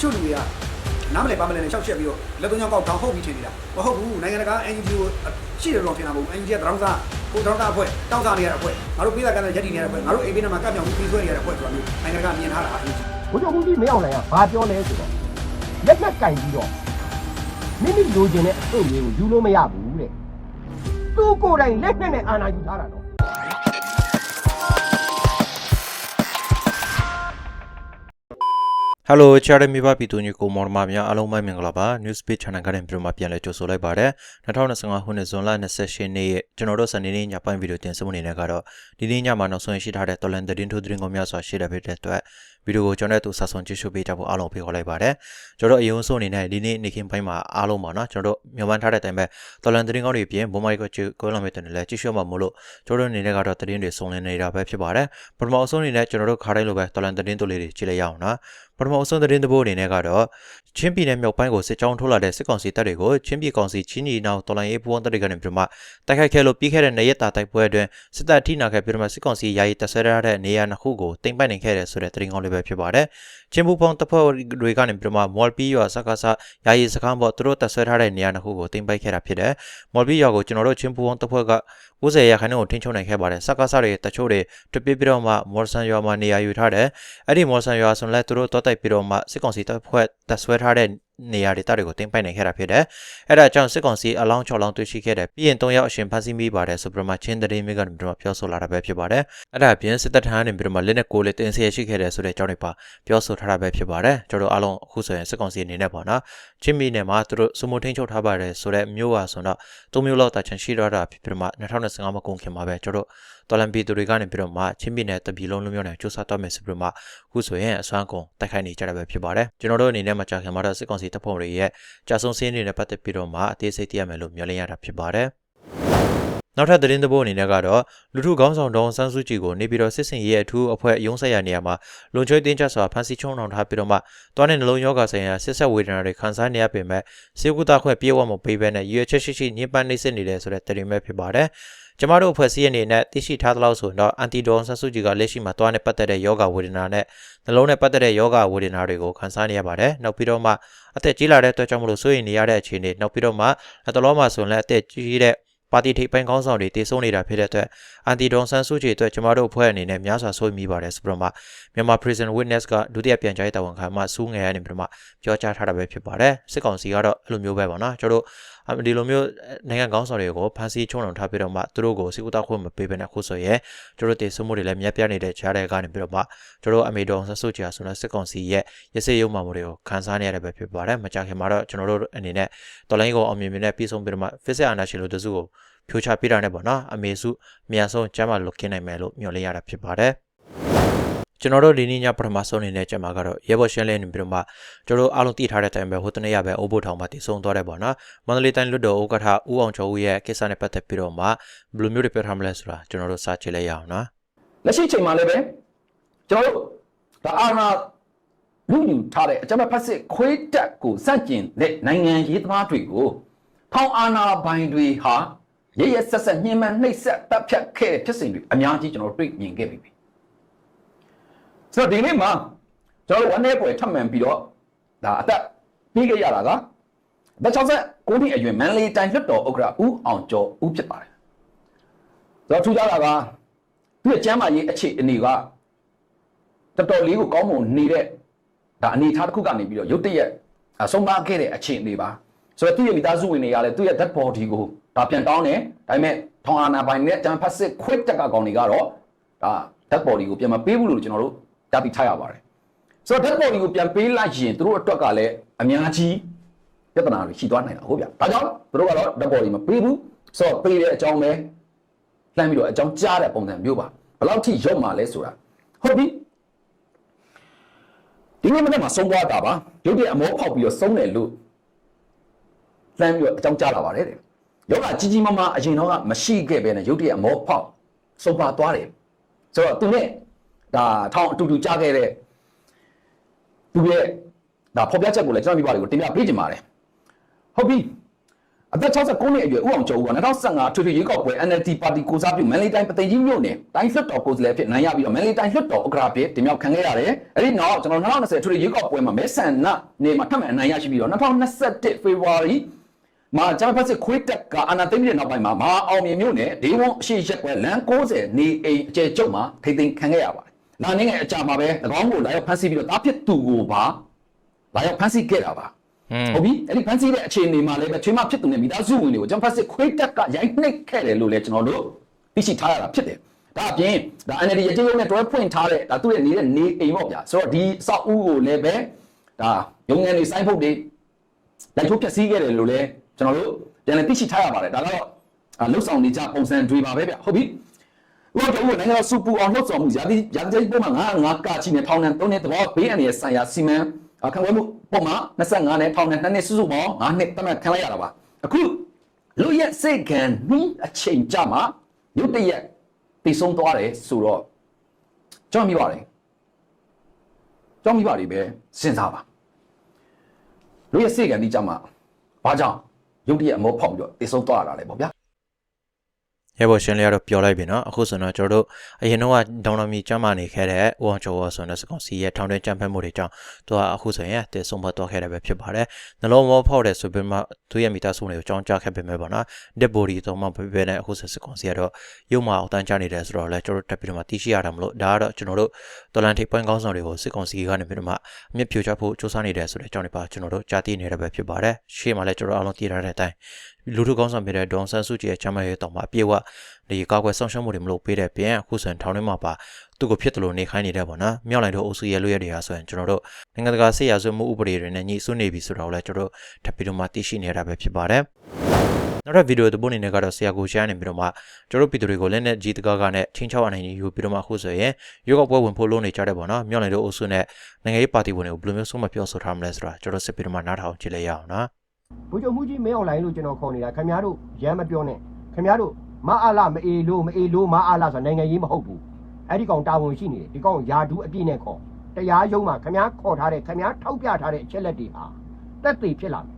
ချို့လူတွေကနားမလဲပါမလဲနဲ့ရှောက်ချက်ပြီးတော့လက်သွင်းကြောင်းကောက်ထောင်ဟုတ်ပြီးထင်နေတာမဟုတ်ဘူးနိုင်ငံတကာ NGO ကိုရှိတယ်လို့ထင်တာမဟုတ်ဘူး NGO ကတရောင်းစားကိုတရောင်းစားအဖွဲ့တောင်းစားနေရတဲ့အဖွဲ့ငါတို့ပြည်သာကလည်းရက်တည်နေရတဲ့အဖွဲ့ငါတို့အိမ်ဘေးနားမှာကပ်ပြောင်ပြီးပြီးဆွဲနေရတဲ့အဖွဲ့ဆိုတာမျိုးနိုင်ငံတကာမြင်ထားတာအရေးကြီးဘုရားဘူးကြီးမင်းအောင်နိုင်ကဘာပြောလဲဆိုတော့လက်နဲ့ကင်ပြီးတော့မိမိလိုချင်တဲ့အစွင့်မျိုးကိုယူလို့မရဘူးတဲ့သူကိုယ်တိုင်လက်နဲ့နဲ့အာဏာယူထားတာတော့ ဟယ်လိုချာရမီဘာပီတူညီကိုမော်မာများအားလုံးပဲမင်္ဂလာပါ News Page Channel ကနေပြန်မှပြန်လဲကြိုဆိုလိုက်ပါတယ်2025ခုနှစ်ဇွန်လ28ရက်နေ့ကျွန်တော်တို့စနေနေ့ညပိုင်းဗီဒီယိုတင်ဆက်မှုအနေနဲ့ကတော့ဒီနေ့ညမှာနောက်ဆုံးရှိထားတဲ့တော်လန်သတင်းထိုးသတင်းကောင်းများစွာရှိတဲ့ဖြစ်တဲ့အတွက် ဗီဒီယိုကိုကျွန်တော်တို့စာဆုံးကြည့်ရှုပေးကြဖို့အားလုံးဖိတ်ခေါ်လိုက်ပါတယ်ကျွန်တော်တို့အရင်ဆုံးအနေနဲ့ဒီနေ့နေ့ခင်းပိုင်းမှာအားလုံးပါနော်ကျွန်တော်တို့မြန်မာထားတဲ့အတိုင်းပဲတော်လန်သတင်းကောင်းတွေပြင်ဘုံမိုက်ကကြည့်ကိုလာမေတ္တနဲ့လည်းကြည့်ရှုမှာမို့လို့ကျွန်တော်တို့အနေနဲ့ကတော့သတင်းတွေစုံလင်နေတာပဲဖြစ်ပါတယ်ပထမအဆုံးအနေနဲ့ကျွန်တော်တို့ခါတိုင်းလိုပဲတော်လန်သတင်းတို့လေးတွေကြည့်လိုက်ရအောင်နော်ပထမအဆုံးသတင်းသဘောအနေနဲ့ကတော့ချင်းပြည်နယ်မြောက်ပိုင်းကိုစစ်ကြောင်းထိုးလာတဲ့စစ်ကောင်စီတပ်တွေကိုချင်းပြည်ကောင်စီချင်းညီနောင်တော်လိုင်းရေးပူးပေါင်းတပ်တွေကနေပြီးတော့မှတိုက်ခိုက်ခဲ့လို့ပြီးခဲ့တဲ့နေ့ရက်တာတိုက်ပွဲအတွင်းစစ်တပ်ထိနာခဲ့ပြီးတော့မှစစ်ကောင်စီယာယီတပ်ဆွဲထားတဲ့နေရာနှစ်ခုကိုတင်ပိုက်နိုင်ခဲ့တဲ့ဆိုတဲ့သတင်းကောင်းလေးပဲဖြစ်ပါတယ်။ချင်းပူပေါင်းတပ်ဖွဲ့တွေကနေပြီးတော့မှမော်လ်ပီရွာစကားစယာယီစခန်းပေါ်သူတို့တပ်ဆွဲထားတဲ့နေရာနှစ်ခုကိုတင်ပိုက်ခဲ့တာဖြစ်တယ်။မော်လ်ပီရွာကိုကျွန်တော်တို့ချင်းပူပေါင်းတပ်ဖွဲ့က90ရာခိုင်နှုန်းကိုထိန်းချုပ်နိုင်ခဲ့ပါတယ်။စကားစတွေတချို့တွေတပြည့်ပြီးတော့မှမော်လ်ဆန်ရွာမှာနေရာယူထားတယ်။အဲ့ဒီမော်လ်ဆန်ရွာဆိုရင်လည်းသူတို့တောတိုက်ပြီးတော့မှစစ်ကောင်စီတပ်ဖွဲ့တပ်ဆွဲထားတဲ့ နေရာဒေသတွေကိုတင်ပိုက်နိုင်ခဲ့တာဖြစ်တယ်။အဲ့ဒါကြောင့်စစ်ကောင်စီအလောင်း6လောင်းတွေ့ရှိခဲ့တယ်။ပြီးရင်3ယောက်အရှင်ဖမ်းဆီးမိပါတယ်ဆိုပြီးတော့မှချင်းတရင်မိကနေပြီးတော့ပြောဆိုလာတာပဲဖြစ်ပါတယ်။အဲ့ဒါအပြင်စစ်တပ်ထမ်းနေပြီးတော့မှလက်နက်ကိုလေးတင်ဆက်ရရှိခဲ့တယ်ဆိုတဲ့အကြောင်းတွေပါပြောဆိုထားတာပဲဖြစ်ပါတယ်။ကျွန်တော်တို့အားလုံးအခုဆိုရင်စစ်ကောင်စီအနေနဲ့ပေါ့နော်။ချင်းမီနယ်မှာသူတို့စမိုထိန်ချုပ်ထားပါတယ်ဆိုတဲ့မျိုးပါဆိုတော့၃မျိုးလောက်တာချန်ရှိတော့တာဖြစ်ပြီးတော့မှ2025မကုန်ခင်မှာပဲကျွန်တော်တို့တော်လန်ပီတူတွေကနေပြီးတော့မှချင်းပြည်နယ်တပြည်လုံးလုံးမျိုးနဲ့စူးစမ်းတော့မယ်ဆိုပြီးတော့မှအခုဆိုရင်အစွမ်းကုန်တိုက်ခိုက်နေကြတာပဲဖြစ်ပါတယ်ကျွန်တော်တို့အနေနဲ့မကြာခင်မှာတော့စစ်ကောင်စီတပ်ဖွဲ့တွေရဲ့ကြာဆုံးစင်းတွေနဲ့ပတ်သက်ပြီးတော့မှအသေးစိတ်သိရမယ်လို့မျှော်လင့်ရတာဖြစ်ပါတယ်နောက်ထပ်သတင်းသဘောအနေနဲ့ကတော့လူထုကောင်းဆောင်ဒေါန်ဆန်းစုကြည်ကိုနေပြည်တော်စစ်စင်ရေးအထူးအဖွဲ့ရုံးဆက်ရနေရာမှာလုံခြုံရေးတင်းကျပ်စွာဖမ်းဆီးချုံနှောင်ထားပြီးတော့မှတွားတဲ့နှလုံးရောဂါဆိုင်ရာစစ်ဆက်ဝေဒနာတွေခံစားနေရပေမဲ့စေကုသခွင့်ပြေဝတ်မပေးဘဲနဲ့ရွေချက်ရှိရှိညှဉ်းပန်းနှိပ်စက်နေတယ်ဆိုတဲ့သတင်းပဲဖြစ်ပါတယ် ကျမတို့အဖွဲ့အစည်းအနေနဲ့သိရှိထားသလောက်ဆိုရင်တော့အန်တီဒေါန်ဆန်းစုကြည်ကလက်ရှိမှာတွားနဲ့ပတ်သက်တဲ့ယောဂဝေဒနာနဲ့နှလုံးနဲ့ပတ်သက်တဲ့ယောဂဝေဒနာတွေကိုခံစားနေရပါတယ်နောက်ပြီးတော့မှအသက်ကြီးလာတဲ့အတွက်ကြောင့်မလို့စိုးရိမ်နေရတဲ့အခြေအနေနောက်ပြီးတော့မှအတလောမှာဆိုရင်လည်းအသက်ကြီးတဲ့ပါတီထိပ်ပိုင်းကောင်းဆောင်တွေတည်ဆုံနေတာဖြစ်တဲ့အတွက်အန်တီဒေါန်ဆန်စုကြည်အတွက်ကျမတို့အဖွဲ့အနေနဲ့များစွာစိုးရိမ်မိပါတယ်ဆိုပြီးတော့မှမြန်မာ Prison Witness ကဒုတိယပြန်ကြားရေးတာဝန်ခံမှစူးငယ်ရနေပြီးတော့မှပြောကြားထားတာပဲဖြစ်ပါတယ်စစ်ကောင်စီကတော့အဲ့လိုမျိုးပဲပေါ့နော်ကျွန်တော်တို့ ဒီလိုမျိုးနိုင်ငံကောင်းဆောင်တွေကိုဖမ်းဆီးချုံနှောင်ထားပြီးတော့မှသူတို့ကိုစီကူတာခွင့်မပေးဘဲနဲ့ခုဆိုရင်ကျွန်တော်တို့တည်ဆုံမှုတွေလည်းမြက်ပြနေတဲ့ကြားတဲ့ကနေပြီးတော့မှကျွန်တော်တို့အမေတော်ဆဆုချာဆိုတဲ့စစ်ကောင်စီရဲ့ရစရုံမှမှုတွေကိုခန်းစားနေရတဲ့ပဲဖြစ်ပါတယ်မကြခင်မှာတော့ကျွန်တော်တို့အနေနဲ့တော်လိုင်းကိုအောင်မြင်မြင်နဲ့ပြီးဆုံးပြီးတော့မှ physics အာနာရှင်လို့တစုကိုဖြိုချပြတာနဲ့ပေါ့နော်အမေစုအများဆုံးကျမ်းမာလွတ်ကင်းနိုင်မယ်လို့မျှော်လင့်ရတာဖြစ်ပါတယ် ကျွန်တော်တို့ဒီနေ့ညပထမဆုံးအနေနဲ့ကျမကတော့ရဲဘော်ရှင်းလဲနေပြီးတော့မှကျွန်တော်တို့အားလုံးတည်ထားတဲ့အတိုင်းပဲဟိုတနေ့ရပဲအိုးဘိုထောင်မှာတည်ဆုံသွားတယ်ပေါ့နော်မန္တလေးတိုင်းလွတ်တော်ဥက္ကဋ္ဌဦးအောင်ကျော်ဦးရဲ့ကိစ္စနဲ့ပတ်သက်ပြီးတော့မှဘယ်လိုမျိုးတွေပြောထားမလဲဆိုတာကျွန်တော်တို့စာကြည့်လိုက်ရအောင်နော်လက်ရှိချိန်မှာလည်းပဲကျွန်တော်တို့ဒါအာဏာလူယူထားတဲ့အကြမ်းဖက်စစ်ခွေးတက်ကိုစန့်ကျင်တဲ့နိုင်ငံရေးသမားတွေကိုထောင်အာဏာပိုင်တွေဟာရရဆက်ဆက်ညှဉ်းပန်းနှိပ်စက်တပ်ဖြတ်ခဲ့တဲ့ဖြစ်စဉ်တွေအများကြီးကျွန်တော်တို့တွေ့မြင်ခဲ့ပြီ ဆိုတော့ဒီနေ့မှာကျွန်တော်တို့ဝန်ထဲပွဲထပ်မံပြီးတော့ဒါအသက်ပြီးခဲ့ရတာကအသက်69နှစ်အရွယ်မန်လေးတိုင်းလွတ်တော်ဥက္ကဋ္ဌဦးအောင်ကျော်ဦးဖြစ်ပါတယ်ဆိုတော့ထူးခြားတာကသူ့ရဲ့ကျမ်းမာရေးအခြေအနေကတော်တော်လေးကိုကောင်းမွန်နေတဲ့ဒါအနေအထားတစ်ခုကနေပြီးတော့ရုတ်တရက်အဆုံးမခဲ့တဲ့အခြေအနေပါဆိုတော့သူ့ရဲ့မိသားစုဝင်တွေကလည်းသူ့ရဲ့ dead body ကိုဒါပြန်တောင်းတယ်ဒါပေမဲ့ထောင်အာနာပိုင်နဲ့ကျန်ဖတ်စစ်ခွစ်တက်ကကောင်တွေကတော့ဒါ dead body ကိုပြန်မပေးဘူးလို့ကျွန်တော်တို့ ကြားသိထားရပါတယ်ဆိုတော့ dead body ကိုပြန်ပေးလိုက်ရင်သူတို့အတွက်ကလည်းအများကြီးပြဿနာတွေရှိသွားနိုင်တာဟုတ်ဗျာဒါကြောင့်သူတို့ကတော့ dead body မပေးဘူးဆိုတော့ပေးတဲ့အကြောင်းပဲလှမ်းပြီးတော့အကြောင်းကြားတဲ့ပုံစံမျိုးပါဘယ်လောက်ထိရုပ်မှာလဲဆိုတာဟုတ်ပြီဒီနေ့မနေ့မှာဆုံးသွားတာပါရုပ်တရက်အမောဖောက်ပြီးတော့ဆုံးတယ်လို့လှမ်းပြီးတော့အကြောင်းကြားလာပါတယ်တဲ့ယောဂကြီးကြီးမားမားအရင်တော့ကမရှိခဲ့ပဲနဲ့ရုပ်တရက်အမောဖောက်ဆုံးပါသွားတယ်ဆိုတော့သူနဲ့ ဒါထောင်အတူတူကြားခဲ့တဲ့သူရဲ့ဒါဖော်ပြချက်ကိုလည်းကျွန်တော်မိဘတွေကိုတင်ပြပေးချင်ပါတယ်ဟုတ်ပြီအသက်69နှစ်အရွယ်ဦးအောင်ကျော်ဦးက2015ထွေထွေရွေးကောက်ပွဲ NLD ပါတီကိုစားပြုမန်လေးတိုင်းပသိမ်ကြီးမြို့နယ်တိုင်းလွှတ်တော်ကိုယ်စားလှယ်ဖြစ်နိုင်ရပြီးတော့မန်လေးတိုင်းလွှတ်တော်ဥက္ကဋ္ဌဖြစ်တင်မြှောက်ခံခဲ့ရတယ်။အဲဒီနောက်ကျွန်တော်2020ထွေထွေရွေးကောက်ပွဲမှာမဲဆန္ဒနေမှာထပ်မံအနိုင်ရရှိပြီးတော့2021ဖေဖော်ဝါရီမှာဂျမဖက်စစ်ခွေးတက်ကအာနာသိမ့်တဲ့နောက်ပိုင်းမှာမဟာအောင်မြင်မြို့နယ်ဒေဝွန်အရှိရက်ကွယ်လမ်း60နေအိမ်အကျယ်ကျုပ်မှာထိမ့်သိမ်းခံခဲ့ရပါတယ်။ နာနေငယ်အကြမှာပဲ၎င်းကိုလာရောက်ဖမ်းဆီးပြီးတော့တားဖြစ်သူကိုပါလာရောက်ဖမ်းဆီးခဲ့တာပါ။ဟုတ်ပြီအဲ့ဒီဖန်ဆီးတဲ့အခြေအနေမှာလည်းပဲချွေးမဖြစ်သူနဲ့မိသားစုဝင်တွေကိုဂျမ်ဖတ်စစ်ခွေးတက်ကရိုက်နှိပ်ခဲ့တယ်လို့လည်းကျွန်တော်တို့သိရှိထားရတာဖြစ်တယ်ဒါအပြင်ဒါ NLD ရကြေးရုံးနဲ့တွဲဖွင့်ထားတဲ့ဒါသူ့ရဲ့နေတဲ့နေအိမ်ပေါ့ဗျာဆိုတော့ဒီစောက်ဦးကိုလည်းပဲဒါရုံငန်းတွေစိုင်းဖို့တွေလိုက်ထုတ်ဖြတ်စည်းခဲ့တယ်လို့လည်းကျွန်တော်တို့ပြန်လည်သိရှိထားရပါတယ်ဒါကတော့လှုပ်ဆောင်နေကြပုံစံတွေပါပဲဗျဟုတ်ပြီ ဥပဒေကိုနိုင်ငံတော်စုပူအောင်လှုပ်ဆောင်မှုရာသီရာသီပုံမှာ9 5ကချီနဲ့ထောင်နဲ့3နှစ်တဘောဘေးအန္တရာယ်ဆိုင်ရာစီမံခံဝဲမှုပုံမှာ25နဲ့ထောင်နဲ့2နှစ်စုစုပေါင်း9နှစ်တမတ်ခံလိုက်ရတာပါအခုလူရဲ့စိတ်ခံနှီးအချိန်ကြမှာရုတ်တရက်တည်ဆုံးသွားတယ်ဆိုတော့ကျွန်တော်မိပါတယ်ကျွန်တော်မိပါတယ်ပဲစဉ်းစားပါလူရဲ့စိတ်ခံနှီးကြမှာဘာကြောင့်ရုတ်တရက်အမောဖောက်ပြီးတော့တည်ဆုံးသွားရတာလဲပေါ့ဗျာ ရဲဘော်ရှင်လေးကတော့ပြောလိုက်ပြီနော်အခုဆိုတော့ကျွန်တော်တို့အရင်တော့ဒေါန်တော်မီကျမ်းမာနေခဲ့တဲ့ဦးအောင်ကျော်ဝါဆိုတဲ့စကောင်စီရဲ့ထောင်တွင်းကြမ်းဖက်မှုတွေကြောင့်သူကအခုဆိုရင်တည်ဆုံးဖတ်သွားခဲ့တယ်ပဲဖြစ်ပါတယ်နှလုံးမောဖောက်တယ်ဆိုပေမဲ့သူရဲ့မိသားစုတွေကိုကြောင်းကြခဲ့ပေမဲ့ပေါ့နော် dead body တော့မှပြပြနဲ့အခုဆိုစကောင်စီကတော့ရုံမအောင်တန်းချနေတယ်ဆိုတော့လဲကျွန်တော်တို့တက်ပြီးတော့မှတီးရှိရတာမလို့ဒါကတော့ကျွန်တော်တို့တော်လန်ထိပ်ပိုင်းကောင်းဆောင်တွေကိုစစ်ကောင်စီကနေပြီးတော့မှအမြင့်ဖြိုချဖို့စူးစမ်းနေတယ်ဆိုတဲ့အကြောင်းတွေပါကျွန်တော်တို့ကြားသိနေရပဲဖြစ်ပါတယ်ရှေ့မှာလဲကျွန်တော်အားလုံးသိရတဲ့အတိုင်း လူထုကောင်းဆောင်ဖြစ်တဲ့ဒေါန်ဆန်စုကြည်ရဲ့ချမ်းမရဲ့တောင်မှာအပြည့်အဝဒီကောက်ွယ်ဆောင်ရှောက်မှုတွေမလုပ်ပေးတဲ့ပြင်အခုဆိုရင်ထောင်ထဲမှာပါသူ့ကိုဖြစ်တယ်လို့နေခိုင်းနေတယ်ပေါ့နော်မြောက်လိုက်တော့အုပ်စုရဲ့လွရတွေဟာဆိုရင်ကျွန်တော်တို့နိုင်ငံတကာဆေးရဆွမှုဥပဒေတွေနဲ့ညီစွနေပြီဆိုတော့လဲကျွန်တော်တို့ထပ်ပြီးတော့မှသိရှိနေရတာပဲဖြစ်ပါတယ်နောက်ထပ်ဗီဒီယိုတစ်ပုဒ်အနေနဲ့ကတော့ဆရာကိုရှားနေပြီးတော့မှကျွန်တော်တို့ဗီဒီယိုတွေကိုလည်းနဲ့ကြီးတကားကနဲ့ချင်းချောက်အနေနဲ့ယူပြီးတော့မှအခုဆိုရင်ရုပ်ောက်ပွဲဝင်ဖို့လုပ်နေကြတယ်ပေါ့နော်မြောက်လိုက်တော့အုပ်စုနဲ့နိုင်ငံရေးပါတီဝင်တွေကိုဘယ်လိုမျိုးဆုံးမပြောဆိုထားမလဲဆိုတာကျွန်တော်စစ်ပြီးတော့မှနားထောင်ကြည့်လိုက်ရအောင်နော် ဘုချုပ်မှုကြီးမင်းအွန်လိုင်းလို့ကျွန်တော်ခေါ်နေတာခင်ဗျားတို့ရမ်းမပြောနဲ့ခင်ဗျားတို့မအားလာမအေလို့မအေလို့မအားလာဆိုနိုင်ငံရေးမဟုတ်ဘူးအဲ့ဒီကောင်တာဝန်ရှိနေတယ်ဒီကောင်ယာဒူးအပြည့်နဲ့ခေါ်တရားရုံးမှာခင်ဗျားခေါ်ထားတဲ့ခင်ဗျားထောက်ပြထားတဲ့အချက်လက်တွေဟာတက်သေးဖြစ်လာမယ်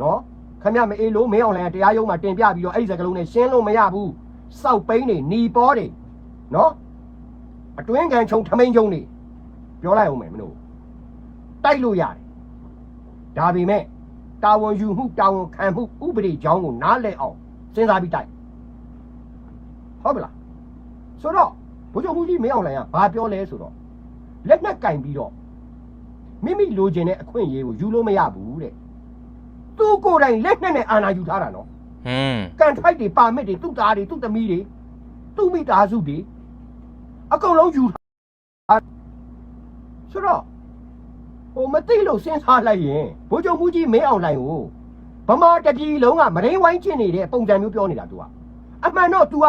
နော်ခင်ဗျားမအေလို့မင်းအွန်လိုင်းကတရားရုံးမှာတင်ပြပြီးတော့အဲ့ဒီစကလုံးနဲ့ရှင်းလို့မရဘူးစောက်ပိန်းတွေหนีပေါ်တွေနော်အတွင်းကန်ချုံထမိန်ချုံတွေပြောလိုက်အောင်မယ်မလို့တိုက်လို့ရတယ်ဒါပေမဲ့ တာဝန်ယူမှုတာဝန်ခံမှုဥပဒေကြောင်းကိုနားလည်အောင်စဉ်းစားပြီးတိုက်ဟုတ်ပြီလားဆိုတော့ဘုချုပ်မှုကြီးမင်းအောင်လှိုင်ကဘာပြောလဲဆိုတော့လက်နဲ့ကင်ပြီးတော့မိမိလိုချင်တဲ့အခွင့်အရေးကိုယူလို့မရဘူးတဲ့သူကိုယ်တိုင်လက်နဲ့နဲ့အာဏာယူထားတာနော်ဟွန်းကန်ထိုက်တွေပါမစ်တွေသူ့သားတွေသူ့သမီးတွေသူ့မိသားစုတွေအကုန်လုံးယူထားဆိုတော့ ဟိုမသိလို့စဉ်းစားလိုက်ရင်ဘိုးချုပ်မှုကြီးမင်းအောင်လှိုင်ကိုဗမာတပြည်လုံးကမရင်းဝိုင်းကျင်နေတဲ့ပုံစံမျိုးပြောနေတာ तू ကအမှန်တော့ तू က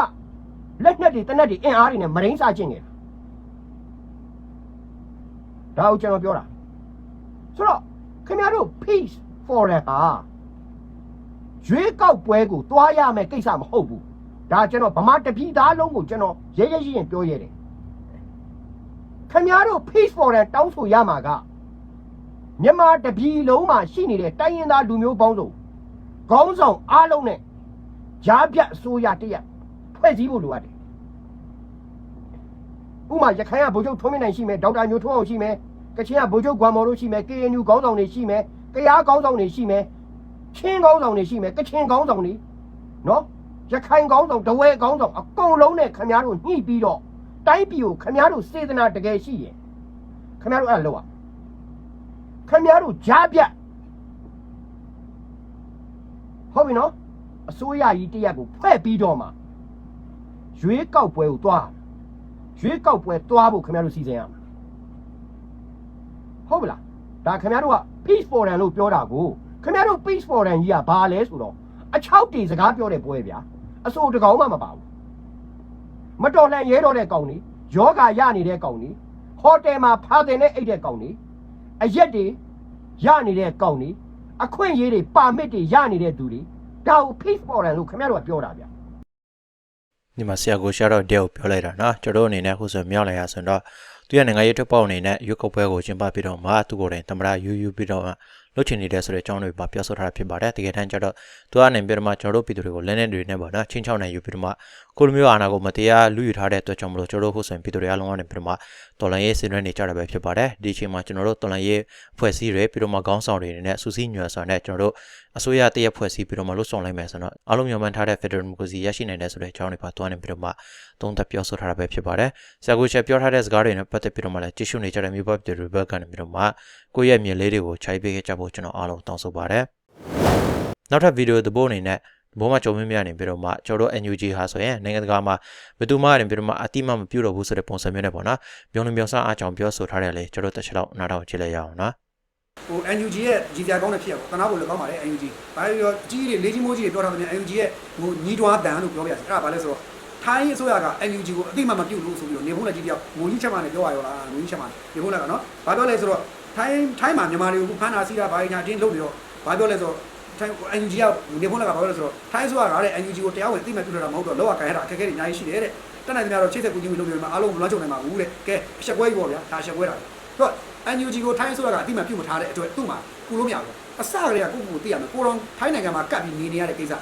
လက်နက်တွေတနက်တွေအင်အားတွေနဲ့မရင်းစားကျင်နေတာဒါကိုကျွန်တော်ပြောတာဆိုတော့ခင်ဗျားတို့ peace forum ဟာရွေးကောက်ပွဲကိုတွားရမယ်ကိစ္စမဟုတ်ဘူးဒါကျွန်တော်ဗမာတပြည်သားလုံးကိုကျွန်တော်ရဲရဲရင်ပြောရတယ်ခင်ဗျားတို့ peace forum တောင်းဆိုရမှာက မြန်မာတပြည်လုံးမှာရှိနေတဲ့တိုင်းရင်းသားလူမျိုးပေါင်းစုံခေါင်းဆောင်အားလုံးနဲ့ကြားပြတ်အစိုးရတရက်ဖွဲ့စည်းဖို့လိုအပ်တယ်။ဥပမာရခိုင်ကဗိုလ်ချုပ်ထွန်းမင်းနိုင်ရှိမယ်ဒေါက်တာညိုထွန်းအောင်ရှိမယ်ကချင်ကဗိုလ်ချုပ်ဂွမ်မော်တို့ရှိမယ် KNU ခေါင်းဆောင်တွေရှိမယ်ကယားခေါင်းဆောင်တွေရှိမယ်ချင်းခေါင်းဆောင်တွေရှိမယ်ကချင်ခေါင်းဆောင်တွေနော်ရခိုင်ခေါင်းဆောင်ဒဝဲခေါင်းဆောင်အကုန်လုံးနဲ့ခင်ဗျားတို့ညှိပြီးတော့တိုင်းပြည်ကိုခင်ဗျားတို့စေတနာတကယ်ရှိရင်ခင်ဗျားတို့အဲ့ဒါလုပ်ရ ခင်ဗျားတို့ကြားပြတ်ဟုတ်ပြီနော်အစိုးရကြီးတရက်ကိုဖွဲ့ပြီးတော့မှရွေးကောက်ပွဲကိုတွားရွေးကောက်ပွဲတွားဖို့ခင်ဗျားတို့စီစဉ်ရမှာဟုတ်ပြီလားဒါခင်ဗျားတို့က peace forum လို့ပြောတာကိုခင်ဗျားတို့ peace forum ကြီးကဘာလဲဆိုတော့အချောက်တီစကားပြောတဲ့ပွဲဗျာအစိုးတကောင်မှမပါဘူးမတော်လှန်ရဲတော့တဲ့ကောင်ကြီးယောဂရနေတဲ့ကောင်ကြီးဟိုတယ်မှာဖာတင်တဲ့အိတ်တဲ့ကောင်ကြီး အရက်တွေရနေတဲ့ကောင်းနေအခွင့်အရေးတွေပါမစ်တွေရနေတဲ့သူတွေဒါကို peace forum လို့ခင်ဗျားတို့ကပြောတာဗျဒီမှာဆရာကိုရှာတော့တဲ့ကိုပြောလိုက်တာနော်ကျွန်တော်တို့အနေနဲ့အခုဆိုမြောက်လိုက်ရဆိုတော့သူရနိုင်ငံရေးထွက်ပေါက်အနေနဲ့ရွက်ကောက်ပွဲကိုကျင်းပပြီးတော့မှသူကိုယ်တိုင်သမရယူယူပြီးတော့မှလုပ်ချင်နေတဲ့ဆိုတဲ့အကြောင်းတွေပါပြောဆိုထားတာဖြစ်ပါတယ်တကယ်တမ်းကျတော့သူကနေပြီးတော့မှကျွန်တော်တို့ပြည်သူတွေကိုလက်နက်တွေနဲ့ပေါ့နော်ချင်းချောက်နိုင်ယူပြီးတော့မှကိုလိုမျိုးအာဏာကိုမတရားလူယူထားတဲ့အတွက်ကြောင့်မလို့ကျွန်တော်တို့ခုဆိုရင်ပြည်သူတွေအလုံးကနေပြီးတော့မှတော်လန်ရေးဆင်နွှဲနေကြတာပဲဖြစ်ပါတယ်ဒီအချိန်မှာကျွန်တော်တို့တော်လန်ရေးဖွဲ့စည်းတွေပြီးတော့မှခေါင်းဆောင်တွေအနေနဲ့စူးစီးညွှန်ဆောင်တဲ့ကျွန်တော်တို့အစိုးရတရက်ဖွဲ့စည်းပြီးတော့မှလှုပ်ဆောင်လိုက်မယ်ဆိုတော့အလုံးမျိုးမှန်းထားတဲ့ Federal Democracy ရရှိနိုင်တဲ့ဆိုတဲ့အကြောင်းတွေပါတွားနေပြီးတော့မှသုံးသပ်ပြောဆိုထားတာပဲဖြစ်ပါတယ်ဆရာကိုချက်ပြောထားတဲ့စကားတွေနဲ့ပတ်သက်ပြီးတော့မှလည်းကြည့်ရှုနေကြတဲ့မြို့ပတ်ပြည်သူတွေဘက်ကနေပြီးတော့မှကိုယ့်ရဲ့မြင်လေးတွေကိုခြိုက်ပေးခဲ့ကြဖို့ကျွန်တော်အားလုံးတောင်းဆိုပါတယ်နောက်ထပ်ဗီဒီယိုသဘောအနေနဲ့ ဘိုးမကြုံမင်းများနေပြီးတော့မှကျွန်တော်တို့ NUG ဟာဆိုရင်နိုင်ငံတကာမှာဘယ်သူမှနေပြီးတော့မှအတိမမပြုတ်တော့ဘူးဆိုတဲ့ပုံစံမျိုးနဲ့ပေါ့နော်ပြောလုံးပြောဆအားကြောင့်ပြောဆိုထားတယ်လေကျွန်တော်တို့တစ်ချက်တော့နားထောင်ကြည့်လိုက်ရအောင်နော်ဟို NUG ရဲ့ကြီးကြကောင်းတဲ့ဖြစ်ရပေါ့တနာဖို့လည်းကောင်းပါတယ် NUG ဘာလို့ပြောကြီးတွေလေးကြီးမိုးကြီးတွေပြောထားတယ် NUG ရဲ့ဟိုညီးတွားတန်လို့ပြောပြစီအဲ့ဒါဘာလဲဆိုတော့ထိုင်းအစိုးရက NUG ကိုအတိမမပြုတ်လို့ဆိုပြီးတော့နေဖို့လည်းကြီးတယောက်ငိုကြီးချက်မှလည်းပြောရရောလားငိုကြီးချက်မှနေဖို့လည်းကနော်ဘာပြောလဲဆိုတော့ထိုင်းထိုင်းမှာမြန်မာတွေကိုဖမ်းတာဆီးတာဘာညာတင်းလုပ်နေတော့ဘာပြောလဲဆိုတော့ ထိုင်း NUG ကနေဖို့လည်းကဘာပြောလဲဆိုတော့ထိုင်းအစိုးရကလည်း NUG ကိုတရားဝင်အတိမပြုတ်တာမဟုတ်တော့လောကကန်ရတာအခက်အခဲတွေအများကြီးရှိတယ်တဲ့တက်နိုင်တဲ့များတော့ချိတ်ဆက်ကူညီမှုလုပ်နေမှာအားလုံးမလွှမ်းချုံနိုင်ပါဘူးတဲ့ကဲအချက်ကွဲကြီးပေါ့ဗျာဒါအချက်ကွဲတာသူက NUG ကိုထိုင်းအစိုးရကအတိမပြုတ်မထားတဲ့အတွက်သူ့မှာကူလို့မရဘူးအစကတည်းကကိုယ့်ကိုယ်သိရမယ်ကိုတော်ထိုင်းနိုင်ငံမှာကတ်ပြီးနေနေရတဲ့ကိစ္စ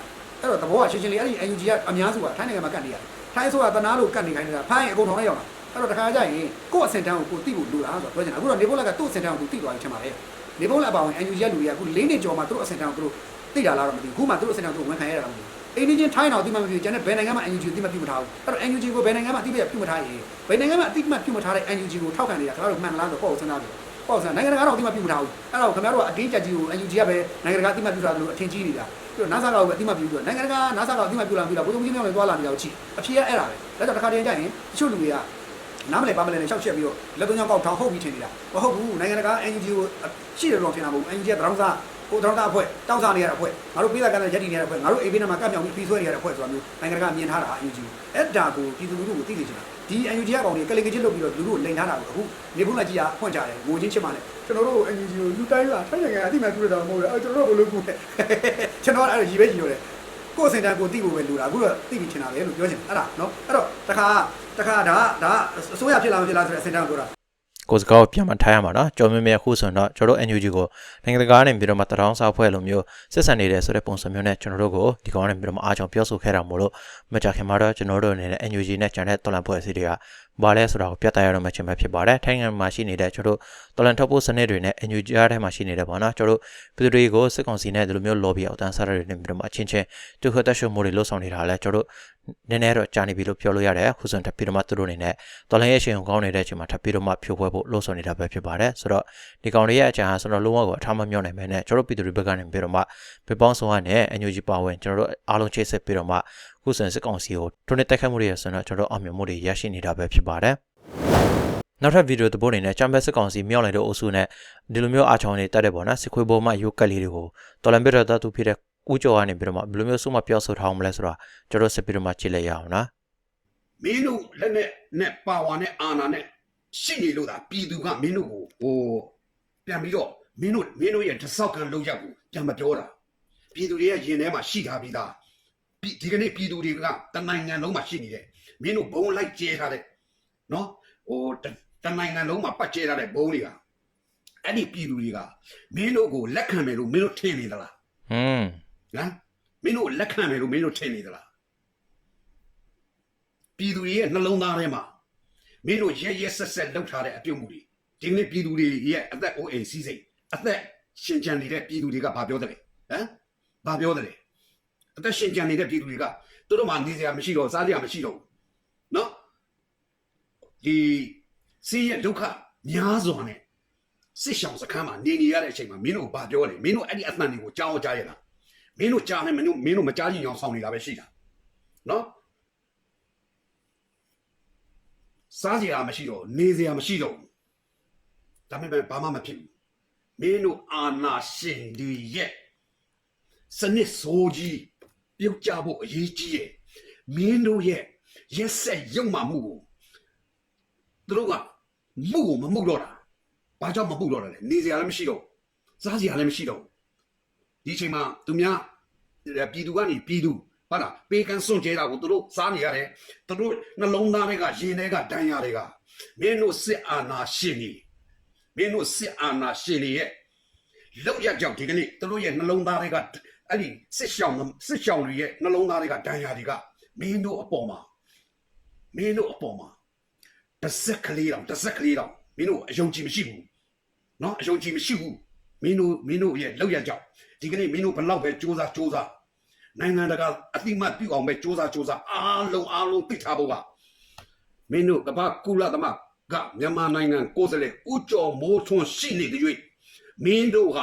အဲ့တော့သဘောကရှင်းရှင်းလေးအဲ့ဒီ NUG ကအများစုကထိုင်းနိုင်ငံမှာကတ်နေရတယ်ထိုင်းအစိုးရတနာလို့ကတ်နေခိုင်းနေတာဖိုင်းအကုန်ထောင်လိုက်ရောက်လာအဲ့တော့တခါကျရင်ကိုယ့်အစင်တန်းကိုကိုသိဖို့လိုတာဆိုတော့ပြောချင်တာအခုတော့နေဖို့လက်ကသူ့အစင်တန်းကိုသူသိသွားပြီထင်ပါတယ် နေဖို့လက်အပါဝင် NUG ရဲ့လူတွေကအခု၄နှစ်ကျော်မှသူတို့အစင်တန်းကိုသူတို့သိတာလားတော့မသိဘူးခုမှသူတို့အစင်တန်းကိုဝန်ခံရတာတော့မသိဘူးအိန္ဒိယထိုင်းတော့အတိမမပြုတ်ကျန်တဲ့ဘယ်နိုင်ငံမှာ NUG ကိုအတိမပြုတ်မထားဘူးအဲ့တော့ NUG ကိုဘယ်နိုင်ငံမှာအတိမပြုတ်မထားရင်ဘယ်နိုင်ငံမှာအတိမပြုတ်မထားတဲ့ NUG ကိုထောက်ခံနေတာခင်ဗျားတို့မှန်လားဆိုတော့ပေါ့စဉ်းစားကြည့်ပေါ့စဉ်းနိုင်ငံတကာတော့အတိမပြုတ်မထားဘူးအဲ့တော့ခင်ဗျားတို့ကအတင်းကြပ်ကြီးကို NUG ကပဲနိုင်ငံတကာအတိမပြုတ်ထားတယ်လို့အထင်ကြီးနေတာပြီးတော့ NASA ကပဲအတိမပြုတ်ပြီးတော့နိုင်ငံတကာ NASA ကအတိမပြုတ်လာပြီးတော့ဘုံဘုံကြီးမျိုးတွေသွားလာနေတာကိုကြည့်အဖြေကအဲ့ဒါပဲဒါကြောင့်တစ်ခါတည်းကျရင်တချို့လူတွေက နားမလဲပါမလဲနဲ့ရှောက်ချက်ပြီးတော့လက်သွင်းကြောင်းကောက်ထောင်ဟုတ်ပြီးထင်နေတာမဟုတ်ဘူးနိုင်ငံတကာ NUG ကိုရှိတယ်လို့ထင်တာမဟုတ်ဘူး NUG ကတရောင်းစားကိုတောင်းတာအဖွဲ့တောင်းစားနေရတဲ့အဖွဲ့ငါတို့ပေးတာကလည်းရက်တည်နေရတဲ့အဖွဲ့ငါတို့အိမ်ဘေးနားမှာကပ်ပြောင်ပြီးပြီးဆွဲနေရတဲ့အဖွဲ့ဆိုတာမျိုးနိုင်ငံတကာမြင်ထားတာ NUG ကိုအဲ့ဒါကိုပြည်သူလူထုကိုသိသိချင်တာဒီ NUG ကကောင်တွေကလင်ကချင်းလုပ်ပြီးတော့လူထုကိုလိန်ထားတာကိုအခုနေဖုန်းလက်ကြီးကဖွင့်ကြတယ်ငိုချင်းချစ်မှလည်းကျွန်တော်တို့ NUG ကိုလူတိုင်းလာထိုင်နိုင်ငံအတိမပြုတ်တာမဟုတ်ဘူးအဲ့ကျွန်တော်တို့ဘယ်လိုကူလဲကျွန်တော်အဲ့ဒါရည်ပဲရည်ရတယ် ကိုယ်စင်တန်ကိုသိဖို့ပဲလူတာအခုတော့သိပြီးချင်တာပဲလို့ပြောချင်အဲ့ဒါနော်အဲ့တော့တခါတခါဒါဒါအစိုးရဖြစ်လာမဖြစ်လာဆိုတဲ့အစင်တန်ကိုပြောတာကိုစကားကိုပြန်မထားရမှာနော်ကြော်မြမြခုဆိုတော့ကျွန်တော်တို့ NUG ကိုနိုင်ငံတကာနဲ့ပြီးတော့မှတရောင်းစားဖွဲ့လိုမျိုးဆက်ဆံနေတဲ့ဆိုတဲ့ပုံစံမျိုးနဲ့ကျွန်တော်တို့ကိုဒီကောင်နဲ့ပြီးတော့မှအားကြောင့်ပြောဆိုခဲ့တာမို့လို့မကြခင်မှာတော့ကျွန်တော်တို့အနေနဲ့ NUG နဲ့ကျန်တဲ့တော်လန်ဖွဲ့အစည်းတွေက ဘာလဲဆိုတာကိုပြသရတော့မှချင်းပဲဖြစ်ပါတယ်ထိုင်းငံမှာရှိနေတဲ့ကျွန်တော်တို့တော်လန်ထုတ်ဖို့စနစ်တွေနဲ့ NUG အားထဲမှာရှိနေတဲ့ပေါ့နော်ကျွန်တော်တို့ပြည်သူတွေကိုစစ်ကောင်စီနဲ့ဒီလိုမျိုး lobby အောက်တန်းစားရတွေနဲ့ပြီးတော့မှအချင်းချင်းတူခတ်တက်ရှုံမှုတွေလှုပ်ဆောင်နေတာလဲကျွန်တော်တို့နည်းနည်းတော့ကြာနေပြီလို့ပြောလို့ရတယ်ခုဆိုရင်ထပ်ပြီးတော့မှသူတို့အနေနဲ့တော်လန်ရဲ့ရှင်ကိုကောင်းနေတဲ့အချိန်မှာထပ်ပြီးတော့မှဖြိုခွဲဖို့လှုပ်ဆောင်နေတာပဲဖြစ်ပါတယ်ဆိုတော့ဒီကောင်တွေရဲ့အကြံဟာဆိုတော့လုံးဝကိုအထားမမြောက်နိုင်ပဲနဲ့ကျွန်တော်တို့ပြည်သူတွေဘက်ကနေပြီးတော့မှပြပောင်းဆောင်ရနဲ့ NUG ပါဝင်ကျွန်တော်တို့အားလုံးချိတ်ဆက်ပြီးတော့မှ ခုဆိုရင်စစ်ကောင်စီကိုထုံးနေတက်ခတ်မှုတွေရဆိုတော့ကျွန်တော်တို့အောင်မြင်မှုတွေရရှိနေတာပဲဖြစ်ပါတယ်နောက်ထပ်ဗီဒီယိုသဘောအနေနဲ့ချမ်ဘက်စစ်ကောင်စီမြောက်လိုက်တဲ့အုပ်စုနဲ့ဒီလိုမျိုးအားချောင်းတွေတက်တဲ့ပေါ့နော်စစ်ခွေးပေါ်မှာရုပ်ကက်လေးတွေကိုတော်လန်ဘစ်ရတသူဖြစ်တဲ့ဦးကျော်ကနေပြီးတော့မှဘယ်လိုမျိုးစုမှပြောဆိုထားအောင်မလဲဆိုတော့ကျွန်တော်စစ်ပြီးတော့မှကြည့်လိုက်ရအောင်နော်မင်းတို့လက်နဲ့နဲ့ပါဝါနဲ့အာနာနဲ့ရှိနေလို့သာပြည်သူကမင်းတို့ကိုဟိုပြန်ပြီးတော့မင်းတို့မင်းတို့ရဲ့တဆောက်ကန်လောက်ရကိုပြန်မပြောတာပြည်သူတွေရဲ့ရင်ထဲမှာရှိထားပြီးသားပြည် ဒီကနေ့ပြည်သူတွေကတနိုင်ငံလုံးမှာရှိနေတယ်မင်းတို့ဘုံလိုက်ကျဲထားတဲ့နော်ဟိုတတနိုင်ငံလုံးမှာပတ်ကျဲထားတဲ့ဘုံတွေကအဲ့ဒီပြည်သူတွေကမင်းတို့ကိုလက်ခံမယ်လို့မင်းတို့ထင်နေသလားဟွန်းဟမ်မင်းတို့ကိုလက်ခံမယ်လို့မင်းတို့ထင်နေသလားပြည်သူတွေရဲ့နှလုံးသားထဲမှာမင်းတို့ရဲရဲဆက်ဆက်လုပ်ထားတဲ့အပြုတ်မှုတွေဒီနေ့ပြည်သူတွေရဲ့အသက်အိုးအိမ်စီးစိမ်အသက်ရှင်ကြံနေတဲ့ပြည်သူတွေကဘာပြောတယ်လဲဟမ်ဘာပြောတယ်လဲ အသက်ရှင်ကြံနေတဲ့ပြည်သူတွေကသူတို့မှနေစရာမရှိတော့စားစရာမရှိတော့ဘူးနော်ဒီစီးရဲ့ဒုက္ခများစွာနဲ့စစ်ရှောင်စခန်းမှာနေနေရတဲ့အချိန်မှာမင်းတို့ဘာပြောလဲမင်းတို့အဲ့ဒီအသံတွေကိုကြားအောင်ကြားရလားမင်းတို့ကြားနေမင်းတို့မင်းတို့မကြားကြည့်အောင်ဆောင်နေတာပဲရှိတာနော်စားစရာမရှိတော့နေစရာမရှိတော့ဘူးဒါပေမဲ့ဘာမှမဖြစ်ဘူးမင်းတို့အာနာရှင်ဒီရဲ့စနစ်ဆိုးကြီး ပြုတ်ကြဖို့အရေးကြီးရဲ့မင်းတို့ရဲ့ရက်ဆက်ရုံမှမှုကိုသူတို့ကမှုကိုမမှုတော့တာဘာကြောင့်မမှုတော့တာလဲနေစရာလည်းမရှိတော့ဘူးစားစရာလည်းမရှိတော့ဘူးဒီအချိန်မှာသူများပြည်သူကနေပြည်သူဟုတ်လားပေးကန်းစွန့်ကြဲတာကိုသူတို့စားနေရတယ်သူတို့နှလုံးသားတွေကရင်တွေကဒဏ်ရာတွေကမင်းတို့စစ်အာဏာရှင်နေမင်းတို့စစ်အာဏာရှင်နေရဲ့လောက်ရကြောက်ဒီကနေ့သူတို့ရဲ့နှလုံးသားတွေက အဲ့ဒီစစ်ရှောင်းစစ်ရှောင်းတွေရဲ့နှလုံးသားတွေကဒဏ်ရာတွေကမင်းတို့အပေါ်မှာမင်းတို့အပေါ်မှာတစ်စက်ကလေးတော့တစ်စက်ကလေးတော့မင်းတို့အယုံကြည်မရှိဘူးเนาะအယုံကြည်မရှိဘူးမင်းတို့မင်းတို့ရဲ့လောက်ရကြောက်ဒီကနေ့မင်းတို့ဘလောက်ပဲစူးစမ်းစူးစမ်းနိုင်ငံတကာအတိမတ်ပြုအောင်ပဲစူးစမ်းစူးစမ်းအားလုံးအားလုံးသိထားဖို့ကမင်းတို့ကဘာကုလသမဂ္ဂကမြန်မာနိုင်ငံကိုယ်စားလှယ်ဦးကျော်မိုးထွန်းရှိနေတဲ့၍ မင်းတို့က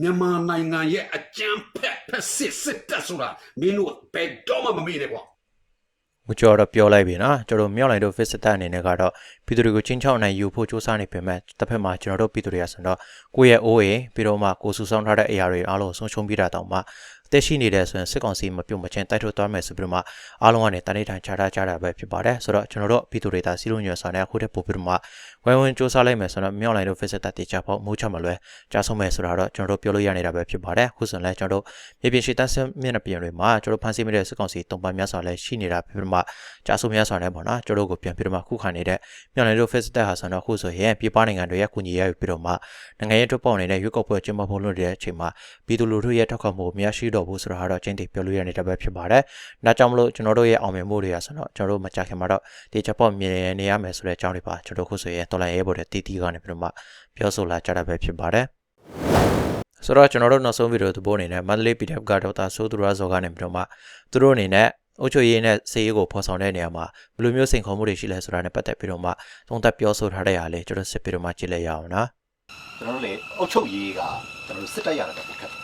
မြန်မာနိုင်ငံရဲ့အကြမ်းဖက်ဖက်စစ်စစ်တပ်ဆိုတာမင်းတို့ဘယ်တော့မှမမေ့နဲ့ကွာမကျော်တော့ပြောလိုက်ပြီနော်ကျွန်တော်တို့မြောက်လိုက်တို့ visitor အနေနဲ့ကတော့ပြည်သူတွေကိုချင်းချောင်းနိုင်ယူဖို့စူးစမ်းနေပေမဲ့တစ်ဖက်မှာကျွန်တော်တို့ပြည်သူတွေကဆိုတော့ကိုယ့်ရဲ့အိုးအိမ်ပြီးတော့မှကိုယ်စုဆောင်းထားတဲ့အရာတွေအားလုံးဆုံးရှုံးပြတာတောင်မှအသက်ရှိနေတဲ့ဆိုရင်စစ်ကောင်စီမပြုတ်မချင်းတိုက်ထုတ်သွားမယ်ဆိုပြီးတော့မှအားလုံးကနေတန်ဋိဌာန်ချထားကြတာပဲဖြစ်ပါတယ်ဆိုတော့ကျွန်တော်တို့ပြည်သူတွေဒါစီလုံးညွှန်ဆောင်တဲ့အခုတည်းပို့ပြီးတော့မှဝိုင်းဝန်းစူးစမ်းလိုက်မယ်ဆိုတော့မြောက်လိုက်တို့ visitor တေချာပေါ့မိုးချမလွဲကြားဆုံးမယ်ဆိုတာတော့ကျွန်တော်တို့ပြောလို့ရနေတာပဲဖြစ်ပါတယ်အခုဆိုရင်လည်းကျွန်တော်တို့မြေပြင်ရှိတန်းစမျက်နှာပြင်တွေမှာကျွန်တော်တို့ဖန်ဆီးမိတဲ့စစ်ကောင်စီတုံ့ပြန်များစွာလည်းရှိနေတာဖြစ်ပြီးတော့မှကြားဆုံးများစွာနဲ့ပေါ့နော်ကျွန်တော်တို့ကိုပြန်ပြီးတော့မှခုခံနေတဲ့မြောက်လိုက်တို့ visitor ဟာဆိုတော့အခုဆိုရင်ပြည်ပနိုင်ငံတွေရဲ့ကူညီရယူပြီးတော့မှနိုင်ငံရေးထုတ်ပေါ်နေတဲ့ရွေးကောက်ပွဲကျင်းပဖို့လုပ်နေတဲ့အချိန်မှာပြည်သူလူထုရဲ့ထောက်ခံမှုမရရှိတော့ဘူးဆိုတာကတော့ချင်းတိပြောလို့ရနေတာပဲဖြစ်ပါတယ်။ဒါကြောင့်မလို့ကျွန်တော်တို့ရဲ့အောင်မြင်မှုတွေဟာဆိုတော့ကျွန်တော်တို့မကြခင်မှာတော့ဒီချက်ပေါ့မြင်နေရမယ်ဆိုတဲ့အကြောင်းတွေပါကျွန်တော်ခုဆိုရင်တော်လိုင်းရဲဘော်တဲ့တီတီကနေပြီးတော့မှပြောဆိုလာကြတာပဲဖြစ်ပါတယ်။ဆိုတော့ကျွန်တော်တို့နောက်ဆုံးဗီဒီယိုသဘောအနေနဲ့မန္တလေး PDF ကဒေါက်တာဆိုးသူရဇော်ကနေပြီးတော့မှသူတို့အနေနဲ့အုတ်ချွေရေးနဲ့စေရေးကိုဖော်ဆောင်တဲ့နေရာမှာဘယ်လိုမျိုးစိန်ခေါ်မှုတွေရှိလဲဆိုတာနဲ့ပတ်သက်ပြီးတော့မှသုံးသပ်ပြောဆိုထားတဲ့အားလေကျွန်တော်စစ်ပြီးတော့မှကြည့်လိုက်ရအောင်နော်ကျွန်တော်တို့လေအုတ်ချုပ်ရေးကကျွန်တော်တို့စစ်တပ်ရတာတက်ခက်တယ်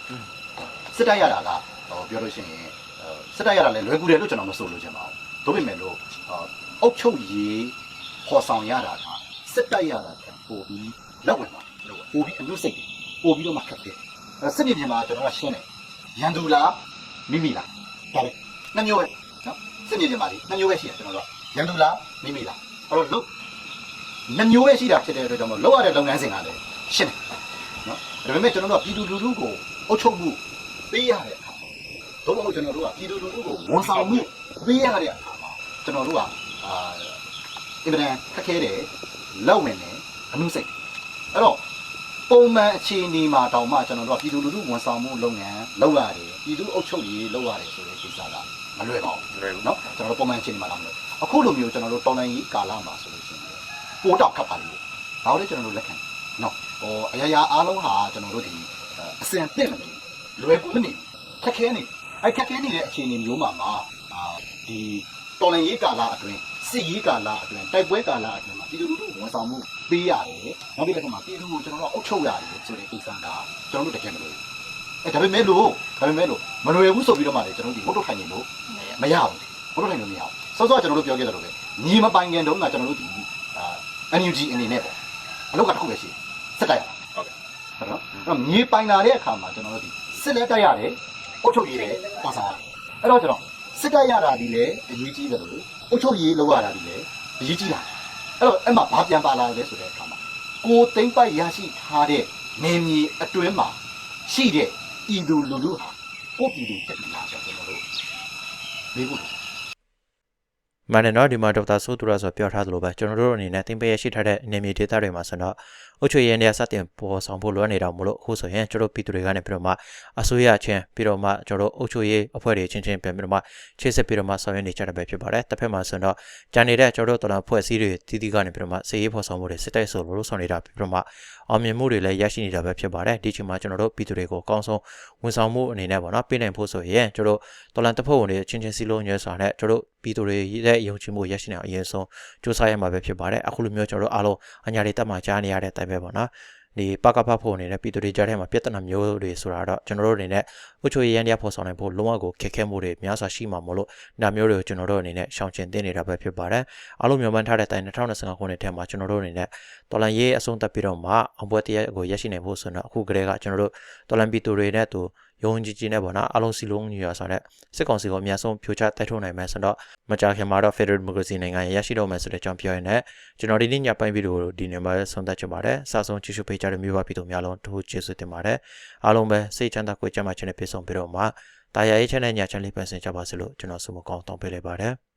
စစ်တပ်ရတာကဟိုပြောလို့ရှိရင်ဟိုစစ်တပ်ရတာလည်းလွယ်ကူတယ်လို့ကျွန်တော်မဆိုလို့ချင်ပါဘူးဒါပေမဲ့လို့အုတ်ချုပ်ရေးပေါ်ဆောင်ရတာက စစ်တပ်ရတာကပို့ပြီးလက်ဝင်ပါပို့ပြီးအမှုစိတ်ပို့ပြီးတော့မှခက်တယ်အဲစစ်မြေပြင်မှာကျွန်တော်ကရှင်းတယ်ရန်သူလားမိမိလားဒါလေနှစ်မျိုးပဲနော်စစ်မြေပြင်မှာဒီနှစ်မျိုးပဲရှိတယ်ကျွန်တော်တို့ကရန်သူလားမိမိလားအဲ့တော့လို့နှစ်မျိုးပဲရှိတာဖြစ်တဲ့အတွက်ကြောင့်မို့လောက်ရတဲ့လုပ်ငန်းစဉ်ကလည်းရှင်းတယ်နော်ဒါပေမဲ့ကျွန်တော်တို့ကပြည်သူလူထုကိုအုပ်ချုပ်မှုပေးရတဲ့အခါမှာတို့မဟုတ်ကျွန်တော်တို့ကပြည်သူလူထုကိုဝန်ဆောင်မှုပေးရတဲ့အခါမှာကျွန်တော်တို့ကအာအင်မတန်ခက်ခဲတယ် လောက်ဝင်တယ်အမှုစိတ်အဲ့တော့ပုံမှန်အခြေအနေမှာတောင်မှကျွန်တော်တို့ကပြည်သူလူထုဝန်ဆောင်မှုလုပ်ငန်းလုပ်ရတယ်ပြည်သူအုပ်ချုပ်ရေးလုပ်ရတယ်ဆိုတဲ့ကိစ္စကမလွယ်ပါဘူးလွယ်ဘူးเนาะကျွန်တော်တို့ပုံမှန်အခြေအနေမှာတော့မလွယ်အခုလိုမျိုးကျွန်တော်တို့တော်လိုင်းကြီးကာလမှာဆိုလို့ရှိရင်ပိုးတောက်ခတ်ပါလိမ့်မယ်ဒါကိုလည်းကျွန်တော်တို့လက်ခံเนาะဟိုအရာရာအားလုံးဟာကျွန်တော်တို့ဒီအစင်ပြင့်မနေလွယ်ကူမနေခက်ခဲနေအဲခက်ခဲနေတဲ့အခြေအနေမျိုးမှာမှာအာဒီတော်လိုင်းကြီးကာလအတွင်း စစ်ရေးကာလအတွင်းတိုက်ပွဲကာလအတွင်းမှာပြည်သူလူထုဝန်ဆောင်မှုပေးရတယ်နောက်ပြီးတော့မှပြည်သူကိုကျွန်တော်တို့အုပ်ချုပ်ရတယ်ဆိုတဲ့ကိစ္စကကျွန်တော်တို့တကယ်မလို့အဲဒါပေမဲ့လို့ဒါပေမဲ့လို့မလွယ်ဘူးဆိုပြီးတော့မှလေကျွန်တော်တို့ဒီမုတ်တုတ်ထိုင်နေလို့မရဘူးမုတ်တုတ်ထိုင်လို့မရဘူးစောစောကျွန်တော်တို့ပြောခဲ့တယ်လို့ပဲညီမပိုင်ခင်တုန်းကကျွန်တော်တို့ဒီအာ NUG အနေနဲ့ပေါ့အလုပ်ကတစ်ခုပဲရှိစစ်တိုက်ဟုတ်ကဲ့ဟုတ်နော်အဲ့တော့ညီပိုင်လာတဲ့အခါမှာကျွန်တော်တို့ဒီစစ်လက်တိုက်ရတယ်အုတ်ချုပ်ရေးတယ်ပါစားရတယ်အဲ့တော့ကျွန်တော်စစ်တိုက်ရတာဒီလေအရေးကြီးတယ်လို့ အုတ်ချုပ်ရေးလောက်ရတာဒီလေအရေးကြီးတာအဲ့တော့အဲ့မှာဘာပြန်ပါလာလဲဆိုတဲ့အခါမှာကိုသိမ့်ပိုက်ရရှိထားတဲ့နေမြေအတွင်းမှာရှိတဲ့ပြည်သူလူထုဟာကိုယ့်ပြည်သူတက်လာဆိုကျွန်တော်တို့မေးဖို့ မှန်တယ်နော်ဒီမှာဒေါက်တာဆိုးသူရဆိုပြောထားသလိုပဲကျွန်တော်တို့အနေနဲ့သင်ပေးရရှိထားတဲ့အနေမြေဒေသတွေမှာဆိုတော့အုတ်ချွေရင်းနေရာစတင်ပေါ်ဆောင်ဖို့လိုအပ်နေတာမို့လို့အခုဆိုရင်ကျွန်တော်တို့ပြည်သူတွေကနေပြီးတော့မှအစိုးရချင်းပြီးတော့မှကျွန်တော်တို့အုတ်ချွေရအဖွဲ့တွေချင်းချင်းပြန်ပြီးတော့မှချေဆက်ပြီးတော့မှဆောင်ရွက်နေကြတာပဲဖြစ်ပါတယ်တစ်ဖက်မှာဆိုတော့ဂျန်နေတဲ့ကျွန်တော်တို့တော်တော်ဖွဲ့စည်းတွေတီးတီးကနေပြီးတော့မှစေရေးဖော်ဆောင်မှုတွေစစ်တိုက်ဆိုလို့ဆောင်နေတာပြီးတော့မှ အောင်မြင်မှုတွေလည်းရရှိနေတာပဲဖြစ်ပါတယ်ဒီချိန်မှာကျွန်တော်တို့ပြည်သူတွေကိုအကောင်းဆုံးဝန်ဆောင်မှုအနေနဲ့ပေါ့နော်ပြင်နိုင်ဖို့ဆိုရင်ကျွန်တော်တို့တော်လန်တစ်ဖက်ဝင်တွေချင်းချင်းစီလုံးညွှဲစွာနဲ့ကျွန်တော်တို့ပြည်သူတွေရဲ့ယုံကြည်မှုရရှိနေအောင်အရင်ဆုံးစူးစမ်းရမှာပဲဖြစ်ပါတယ်အခုလိုမျိုးကျွန်တော်တို့အားလုံးအညာတွေတက်မှကြားနေရတဲ့အတိုင်းပဲပေါ့နော် ဒီပကဖတ်ဖို့အနေနဲ့ပြည်သူတွေကြားထဲမှာပြဿနာမျိုးတွေဆိုတာတော့ကျွန်တော်တို့အနေနဲ့ဥချိုရန်တရားဖော်ဆောင်နိုင်ဖို့လုံးဝကိုခက်ခဲမှုတွေများစွာရှိမှာမို့လို့ဒါမျိုးတွေကိုကျွန်တော်တို့အနေနဲ့ရှောင်ကျဉ်သိနေတာပဲဖြစ်ပါတယ်အားလုံးမျှော်မှန်းထားတဲ့အတိုင်း2025ခုနှစ်ထဲမှာကျွန်တော်တို့အနေနဲ့တော်လန်ရေးအဆုံးသတ်ပြီးတော့မှအောင်ပွဲတရားကိုရရှိနိုင်ဖို့ဆိုတော့အခုကတည်းကကျွန်တော်တို့တော်လန်ပြည်သူတွေနဲ့သူ ယုံကြည်ကြည်နဲ့ပေါ့နော်အားလုံးစီလုံးညီရဆိုတဲ့စစ်ကောင်စီကိုအများဆုံးဖြိုချတိုက်ထုတ်နိုင်မယ်ဆိုတော့မကြာခင်မှာတော့ Federal Democracy နိုင်ငံရရှိတော့မယ်ဆိုတဲ့အကြောင်းပြောရင်းနဲ့ကျွန်တော်ဒီနေ့ညပိုင်းဗီဒီယိုကိုဒီနေ့မှာဆုံးသက်ချင်ပါတယ်။စာဆုံးကြည့်ရှုပေးကြတဲ့မြို့ပါပြည်သူများလုံးတို့ကျေးဇူးတင်ပါတယ်။အားလုံးပဲစိတ်ချမ်းသာကိုယ်ကျန်းမာခြင်းနဲ့ပြည့်စုံပြီးတော့မှတာယာရေးချမ်းတဲ့ညချမ်းလေးပန်းစင်ကြပါစေလို့ကျွန်တော်ဆုမကောင်းတောင်းပေးလိုက်ပါတယ်။